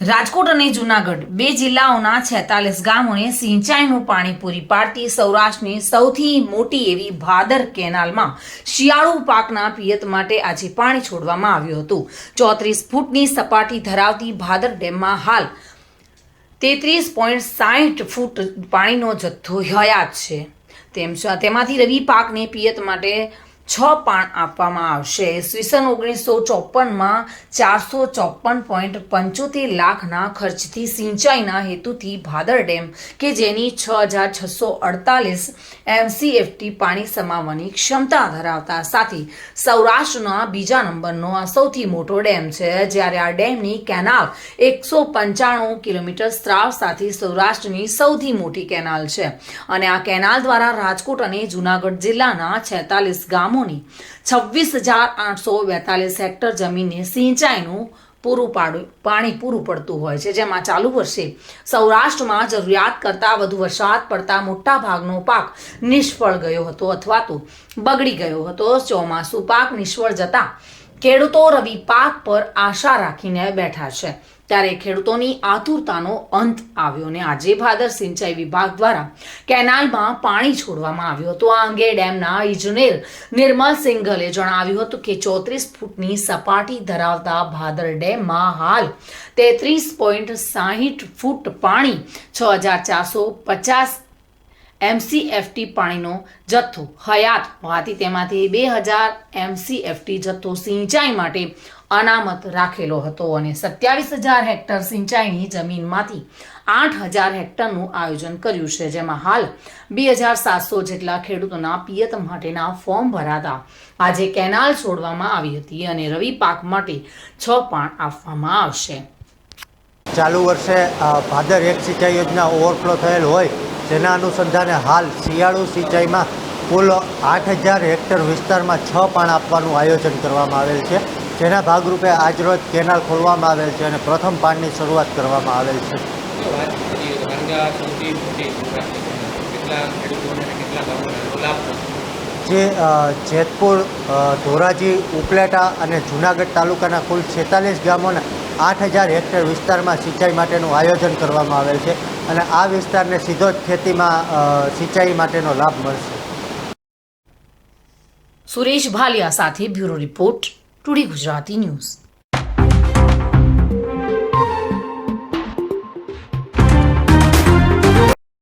રાજકોટ અને જૂનાગઢ બે જિલ્લાઓના છેતાલીસ ગામોને સિંચાઈનું પાણી પૂરી પાડતી સૌરાષ્ટ્રની સૌથી મોટી એવી ભાદર કેનાલમાં શિયાળુ પાકના પિયત માટે આજે પાણી છોડવામાં આવ્યું હતું. ચોત્રીસ ફૂટની સપાટી ધરાવતી ભાદર ડેમમાં હાલ તેત્રીસ પોઈન્ટ સાહીઠ ફૂટ પાણીનો જથ્થો હયાત છે. તેમ તેમાંથી રવિ પાકને પિયત માટે છ પાણ આપવામાં આવશે. ઈસવીસન ઓગણીસો ચોપનમાં ચારસો ચોપન પોઈન્ટ પંચોતેર લાખના ખર્ચથી સિંચાઈના હેતુથી ભાદર ડેમ, કે જેની છ હજાર છસો અડતાલીસ એમસીએફટી પાણી સમાવવાની ક્ષમતા ધરાવતા સાથે સૌરાષ્ટ્રના બીજા નંબરનો આ સૌથી મોટો ડેમ છે. જ્યારે આ ડેમની કેનાલ એકસો પંચાણું કિલોમીટર સ્ત્રાવ સાથે સૌરાષ્ટ્રની સૌથી મોટી કેનાલ છે. અને આ કેનાલ દ્વારા રાજકોટ અને જૂનાગઢ જિલ્લાના છેતાલીસ ગામોની છવ્વીસ હજાર આઠસો બેતાલીસ હેક્ટર જમીનને સિંચાઈનું પૂરું પાડું પાણી પૂરું પડતું હોય છે. જેમાં ચાલુ વર્ષે સૌરાષ્ટ્રમાં જરૂરિયાત કરતાં વધુ વરસાદ પડતા મોટા ભાગનો પાક નિષ્ફળ ગયો હતો અથવા તો બગડી ગયો હતો. ચોમાસું પાક નિષ્ફળ જતા ખેડૂતો રવિ પાક પર આશા રાખીને બેઠા છે. ત્યારે ખેડૂતોની આતુરતાનો અંત આવ્યો ને આજે ભાદર સિંચાઈ વિભાગ દ્વારા કેનાલમાં પાણી છોડવામાં આવ્યું હતું. આ અંગે ડેમના ઇજનેર નિર્મલ સિંઘલે જણાવ્યું હતું કે ચોત્રીસ ફૂટની સપાટી ધરાવતા ભાદર ડેમમાં હાલ તેત્રીસ પોઈન્ટ સાહીઠ ફૂટ પાણી છ હજાર ચારસો પચાસ એમસીએફટી પાણીનો જથ્થો. હયાત હોવાથી તેમાંથી બે હજાર એમસીએફટી જથ્થો સિંચાઈ માટે અનામત રાખેલો હતો અને સત્યાવીસ હજાર હેક્ટર સિંચાઈની જમીનમાંથી આઠ હજાર હેક્ટરનું આયોજન કર્યું છે, જેમાં હાલ બે હજાર સાતસો જેટલા ખેડૂતોના પિયત માટેના ફોર્મ ભરાતા આજે કેનાલ છોડવામાં આવી હતી અને રવિ પાક માટે છ પાણ આપવામાં આવશે. ચાલુ વર્ષે ભાદર એક સિંચાઈ યોજના ઓવરફ્લો થયેલ હોય જેના અનુસંધાને હાલ શિયાળુ સિંચાઈમાં કુલ આઠ હજાર હેક્ટર વિસ્તારમાં છ પાણ આપવાનું આયોજન કરવામાં આવેલ છે. જેના ભાગરૂપે આજરોજ કેનાલ ખોલવામાં આવેલ છે અને પ્રથમ પાણની શરૂઆત કરવામાં આવેલ છે. જે જેતપુર ધોરાજી, ઉપલેટા અને જૂનાગઢ તાલુકાના કુલ છેતાલીસ ગામોના આઠ હજાર હેક્ટર વિસ્તારમાં સિંચાઈ માટેનું આયોજન કરવામાં આવેલ છે અને આ વિસ્તારને સીધો જ ખેતીમાં સિંચાઈ માટેનો લાભ મળશે. સુરેશ ભાલિયા સાથે bureau report, today Gujarati news.